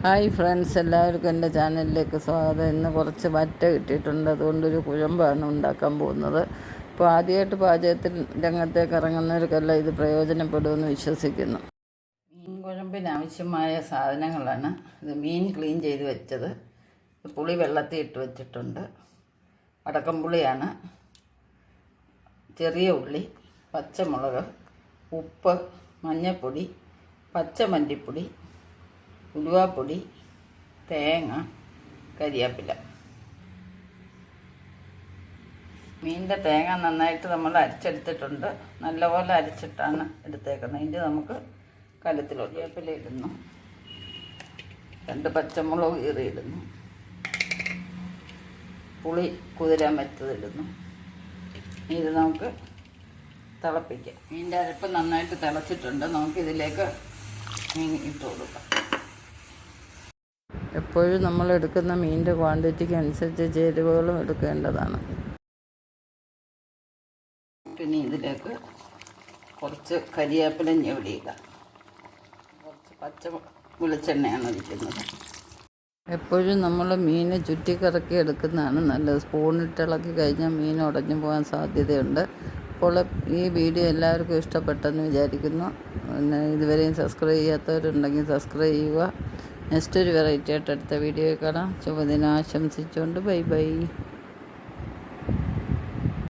Hi friends എല്ലാവർക്കും എന്റെ ചാനലിലേക്ക് സ്വാഗതം. ഇന്ന് കുറച്ച് വറ്റ കിട്ടിയിട്ടുണ്ട്. അതുകൊണ്ടൊരു കുഴമ്പാണ് ഉണ്ടാക്കാൻ പോകുന്നത്. ഇപ്പോൾ ആദ്യമായിട്ട് പാചകത്തിൽ രംഗത്തേക്ക് ഇറങ്ങുന്നവർക്കെല്ലാം ഇത് പ്രയോജനപ്പെടുമെന്ന് വിശ്വസിക്കുന്നു. മീൻ കുഴമ്പിന് ആവശ്യമായ സാധനങ്ങളാണ്. ഇത് മീൻ ക്ലീൻ ചെയ്ത് വെച്ചത്. പുളി വെള്ളത്തിൽ ഇട്ട് വെച്ചിട്ടുണ്ട്. അടക്കംപുളിയാണ്. ചെറിയ ഉള്ളി പച്ചമുളക് ഉപ്പ് മഞ്ഞൾപ്പൊടി പച്ചമല്ലിപ്പൊടി ഉലുവാപ്പൊടി തേങ്ങ കരിയാപ്പില. മീനിന്റെ തേങ്ങ നന്നായിട്ട് നമ്മൾ അരിച്ചെടുത്തിട്ടുണ്ട്. നല്ലപോലെ അരിച്ചിട്ടാണ് എടുത്തേക്കുന്നത്. ഇതിന്റെ നമുക്ക് കലത്തിൽ കരിയാപ്പില ഇടുന്നു. രണ്ട് പച്ചമുളക് കീറിയിടുന്നു പുളി കുതിരാൻ വെച്ചതിടുന്നു ഇത് നമുക്ക് തിളപ്പിക്കാം. മീനിന്റെ അരപ്പ് നന്നായിട്ട് തിളച്ചിട്ടുണ്ട്. നമുക്കിതിലേക്ക് മീൻ ഇട്ട് കൊടുക്കാം. എപ്പോഴും നമ്മൾ എടുക്കുന്ന മീനിന്റെ ക്വാണ്ടിറ്റിക്ക് അനുസരിച്ച് ചേരുവകളും എടുക്കേണ്ടതാണ്. പിന്നെ ഇതിലേക്ക് കുറച്ച് കരിവേപ്പില ഞെവിടിയിടാം കുറച്ച് പച്ച വെളിച്ചെണ്ണയാണ് ഒഴിക്കുന്നത്. എപ്പോഴും നമ്മൾ മീൻ ചുറ്റിക്കറക്കി എടുക്കുന്നതാണ് നല്ലത്. സ്പൂണിട്ട് ഇളക്കി കഴിഞ്ഞാൽ മീൻ ഉടഞ്ഞു പോകാൻ സാധ്യതയുണ്ട്. അപ്പോൾ ഈ വീഡിയോ എല്ലാവർക്കും ഇഷ്ടപ്പെട്ടെന്ന് വിചാരിക്കുന്നു. പിന്നെ ഇതുവരെയും സബ്സ്ക്രൈബ് ചെയ്യാത്തവരുണ്ടെങ്കിൽ സബ്സ്ക്രൈബ് ചെയ്യുക. നെക്സ്റ്റ് ഒരു വെറൈറ്റി ആയിട്ട് അടുത്ത വീഡിയോ കാണാം. ശുഭദിനം. ആശംസിച്ചുകൊണ്ട് ബൈ ബൈ.